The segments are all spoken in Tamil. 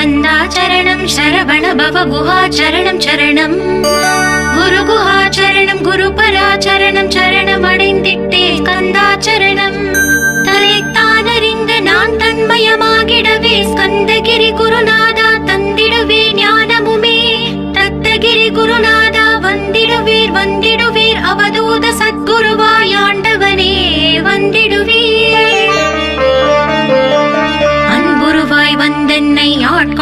ஸ்கந்தாச்சரணம் சரவண பவ குஹாச்சரணம் சரணம். குரு குஹாச்சரணம் குரு பராச்சரணம் சரணம்.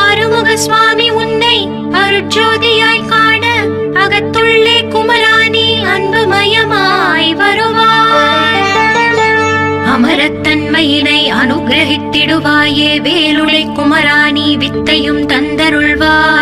ஆறுமுக சுவாமி உன்னை அருட்ஜோதியாய் காண அகத்துள்ளே குமராணி அன்புமயமாய் வருவாய். அமரத்தன்மையினை அனுகிரகித்திடுவாயே வேலுடை குமராணி வித்தையும் தந்தருள்வாய்.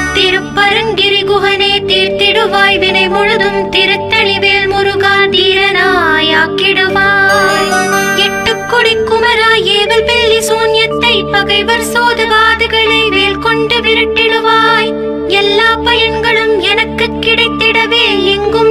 திருப்பரங்கிரி குகனே தீர்த்திடுவாய் வினை முழுதும் திருத்தணிவேல் முருகா தீரனாயாக்கிடுவாய். எட்டு கொடி குமரா ஏவல் பெல்லி சூன்யத்தை பகைவர் சோதுவாதுகளை வேல் கொண்டு விரட்டிடுவாய். எல்லா பயன்களும் எனக்கு கிடைத்திடவே எங்கும்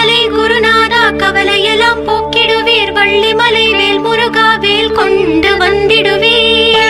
குமரமலை குருநாதா கவலையெல்லாம் போக்கிடுவீர். வள்ளிமலை வேல் முருகா வேல் கொண்டு வந்திடுவீர்.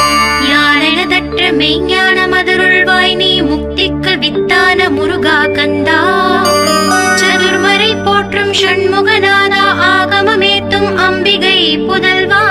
மதற்ற மெய்ஞான மதுருள்வாய் நீ முக்திக்கு வித்தான முருகா கந்தா. சதுர்மறை போற்றும் ஷண்முகநாதா ஆகமமேத்தும் அம்பிகை புதல்வா.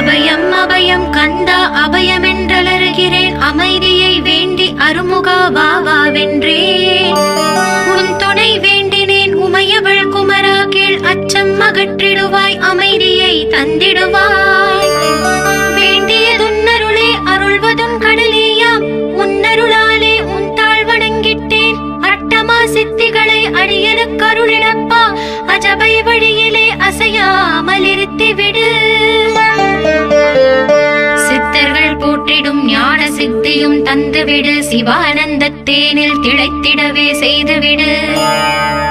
அபயம் அபயம் கந்தா அபயமென்றலருகிறேன். அமைதியை வேண்டி அருமுகா வாவா வா வென்றேன் உன் துணை வேண்டினேன் உமையவள் குமரா கீழ் அச்சம் அகற்றிடுவாய் அமைதியை தந்திடுவாய். வேண்டியதுன்னருளே அருள்வதும் கடலேயாம். உன்னருளாலே உன் தாழ் வணங்கிட்டேன் அட்டமா சித்திகளை அடியனுக்கு அருளிடப்பா அஜபை வழியிலே அசையாமல் இருத்திவிடு சித்தர்கள் போற்றிடும் ஞான சித்தியும் தந்துவிடு. சிவானந்த தேனில் திளைத்திடவே செய்துவிடு.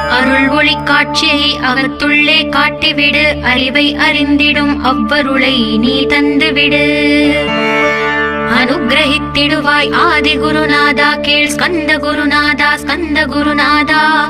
அருள் ஒளி காட்சியை அகத்துள்ளே காட்டிவிடு. அறிவை அறிந்திடும் அவ்வருளை நீ தந்துவிடு. அனுகிரகித்திடுவாய் ஆதி குருநாதா கேள் ஸ்கந்த குருநாதா ஸ்கந்த குருநாதா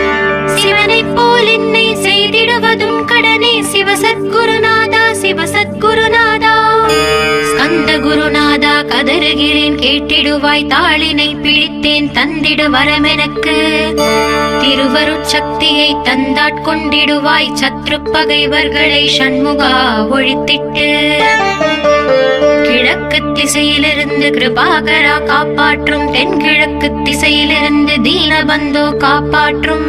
சிவனைப் போல் என்னை செய்திடுவதும் கடனே சிவசத்குருநாதா சிவசத்குருநாதா. ஸ்கந்த குருநாதா கதறுகிறேன் கேட்டிடுவாய் தாளினை பிடித்தேன் தந்திடு வரமெனக்கு. திருவருட்சக்தியை தந்தாட்கொண்டிடுவாய் சத்ரு பகைவர்களை சண்முகா ஒழித்திட்டு. கிழக்கு திசையிலிருந்து கிருபாகரா காப்பாற்றும் தென்கிழக்கு திசையிலிருந்து தீனபந்தோ காப்பாற்றும்.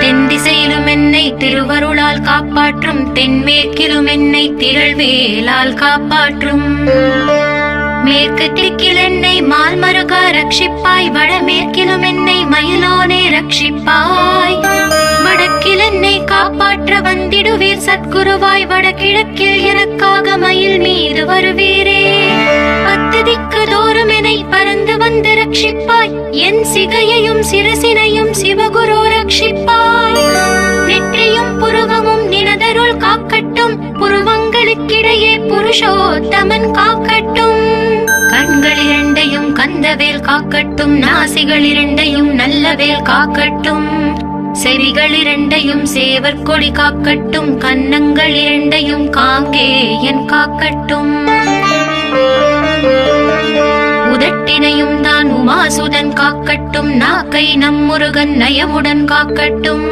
தென் திசையிலும் என்னை திருவருளால் காப்பாற்றும் தென்மேற்கிலும் என்னை திரள்வேலால் காப்பாற்றும். மேற்கு திக்கில் என்னை மால்மருகா ரட்சிப்பாய் வடமேற்கிலும் என்னை மயிலோனே ரட்சிப்பாய். வடக்கில் என்னை காப்பாற்ற வந்திடுவீர் சத்குருவாய் வடகிழக்கில் எனக்காக மயில் மீது வருவீரே. பத்து தோறும் என்னை பறந்து வந்து ரட்சிப்பாய் என் சிகையையும் சிரசினையும் சிவகுரோர ரட்சிப்பாய். நெற்றியும் புருவமும் நினதருள் காக்கட்டும். புருவங்களுக்கிடையே புருஷோத்தமன் காக்கட்டும். கண்கள் இரண்டையும் கந்தவேல் காக்கட்டும். நாசிகள் இரண்டையும் நல்லவேல் காக்கட்டும். செவிகள் இரண்டையும் சேவற்கொடி காக்கட்டும். கன்னங்கள் இரண்டையும் காங்கேயன் காக்கட்டும். உதட்டினையும் தான் உமாசுதன் காக்கட்டும். நாக்கை நம் முருகன் நயமுடன் காக்கட்டும்.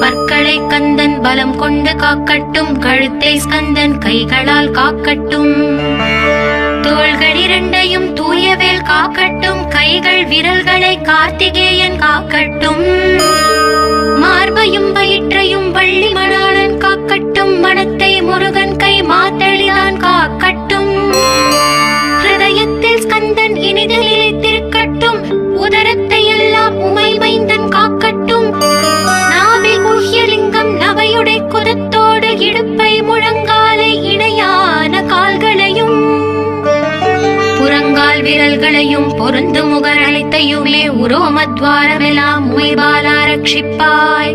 பற்களை கந்தன் பலம் கொண்டு காக்கட்டும். கழுத்தை ஸ்கந்தன் கைகளால் காக்கட்டும். தோள்கள் இரண்டையும் தூயவேல் காக்கட்டும். கைகள் விரல்களை கார்த்திகேயன் காக்கட்டும். மார்பையும் வயிற்றையும் வள்ளி மணாளன் காக்கட்டும். மனத்தை முருகன் கை மாத்தளிதான் காக்கட்டும். இனிதலில் திருக்கட்டும் உதரத்தை எல்லாம் உமை மைந்தன் காக்கட்டும். நாபி குஹ்யலிங்கம் நவையுடை குதத்தோடு இடுப்பை முழங்காலை இணையான கால்களையும் புறங்கால் விரல்களையும் பொருந்து முகரலைத்தையுமே உரோமத்வாரமெல்லாம் உமைபாலாரட்சிப்பாய்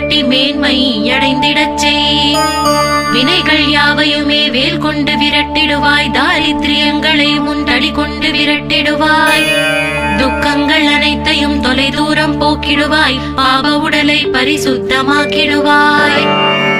காட்டி மேன்மை அடைந்திடச் செய். வினைகள் யாவையுமே வேல் கொண்டு விரட்டிடுவாய். தாரித்ரியங்களை முண்டடி கொண்டு விரட்டிடுவாய். துக்கங்கள் அனைத்தையும் தொலைதூரம் போக்கிடுவாய். பாவ உடலை பரிசுத்தமாக்கிடுவாய்.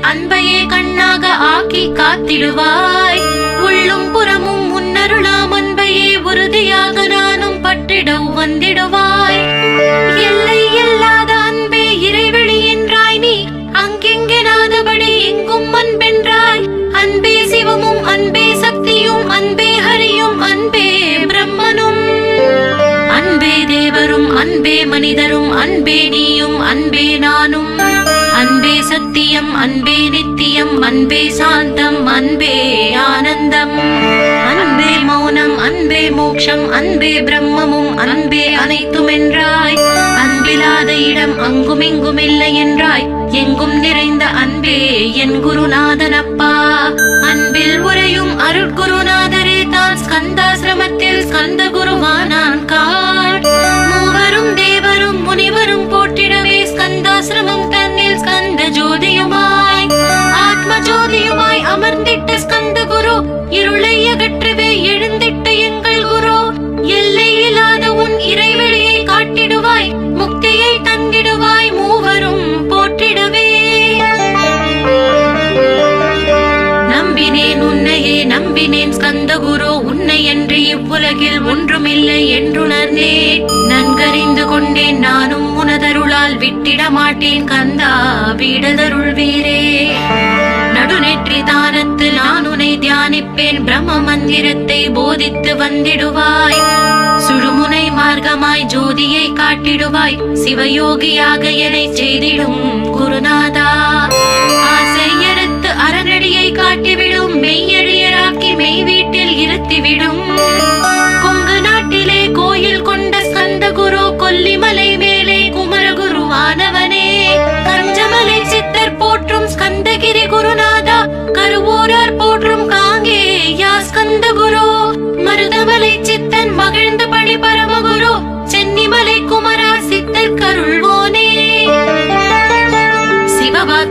அன்பையே கண்ணாக ஆக்கி காத்திடுவாய். உள்ளும் புறமும் முன்னருளாம் அன்பையே உறுதியாக நானும் பட்டிட வந்திடுவாய் எல்லை இல்லாத அன்பே இறைவெளி என்றாய் நீ. அங்கெங்கெனாதபடி எங்கும் அன்பென்றாய். அன்பே சிவமும் அன்பே சக்தியும் அன்பே ஹரியும் அன்பே பிரம்மனும். அன்பே தேவரும் அன்பே மனிதரும் அன்பே நீயும் அன்பே நானும். சத்தியம் அன்பே நித்தியம் அன்பே சாந்தம் அன்பே ஆனந்தம். அன்பே மௌனம் அன்பே மோக்ஷம் அன்பே பிரம்மமும் அன்பே அனைத்தும் என்றாய் அன்பில்லாத இடம் அங்குமிங்கும் இல்லை என்றாய். எங்கும் நிறைந்த அன்பே என் குருநாதன் அப்பா அன்பில் உரையும் அருட்குருநாதரே தான் ஸ்கந்தாசிரமத்தில் ஸ்கந்த குருவானான் காட். மூவரும் தேவரும் முனிவரும் போற்றிடவே ஸ்கந்தாசிரமம் தந்த குரு உன்னை என்று இவ்வுலகில் ஒன்றுமில்லை என்றுணர்ந்தேன் நன்கறிந்து கொண்டேன் நானும் உனதருளால் விட்டிட மாட்டேன் கந்தா வீடதருள் வீரே. நடுநெற்றி தானத்து நான் உனை தியானிப்பேன் பிரம்ம மந்திரத்தை போதித்து வந்திடுவாய். சுழுமுனை மார்க்கமாய் ஜோதியை காட்டிடுவாய் சிவயோகியாக என்னை செய்திடும். கட்டிவிடும். கொங்கு நாட்டிலே கோயில் கொண்ட ஸ்கந்த குரு கொல்லிமலை மேலே குமரகுருவானவனே. கஞ்சமலை சித்தர் போற்றும் ஸ்கந்தகிரி குருநாதா கருவூரார் போற்றும் காங்கே யா ஸ்கந்த குரு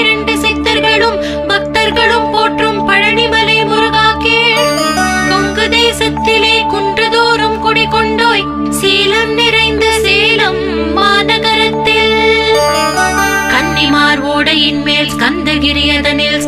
அருணகிரி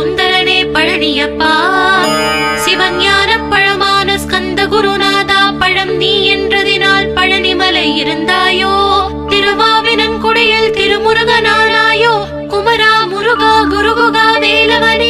சுந்தரனே பழனியப்பா. சிவஞான பழமான ஸ்கந்த குருநாதா பழம் நீ என்றதினால் பழனிமலை இருந்தாயோ? திருவாவினன் குடையில் திருமுருகனானாயோ? குமரா முருகா குருகுகா வேலவனே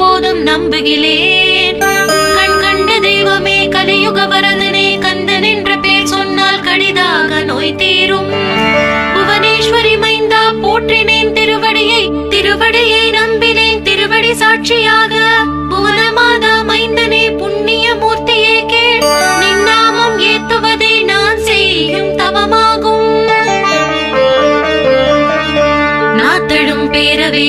வேறொன்றை ஒருபோதும் நம்புகிறேன். கண் கண்ட தெய்வமே கலியுக வரதனே கந்தன் என்ற பேர் சொன்னால் கடிதாக நோய் தீரும். புவனேஸ்வரி மைந்தா போற்றினேன் திருவடியை திருவடியை நம்பினேன் திருவடி சாட்சியாக. புவனமாதா மைந்தனே புண்ணிய மூர்த்தியே கேள். நின்னாமம் ஏத்துவதே நான் செய்யும் தவமாகும். நாத்தழும் பேரவே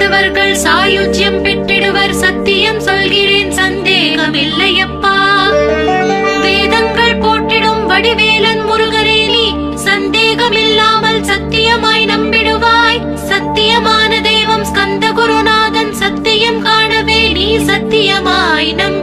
ஆண்டவர்கள் சாயுஜ்யம் பெற்றிடுவர். சத்தியம் சொல்கிறேன் சந்தேகம் இல்லையப்பா வேதங்கள் போட்டிடும் வடிவேலன் முருகரே நீ. சந்தேகம் இல்லாமல் சத்தியமாய் நம்பிடுவாய். சத்தியமான தெய்வம் ஸ்கந்த குருநாதன் சத்தியம் காணவே நீ சத்தியமாய் நம்பி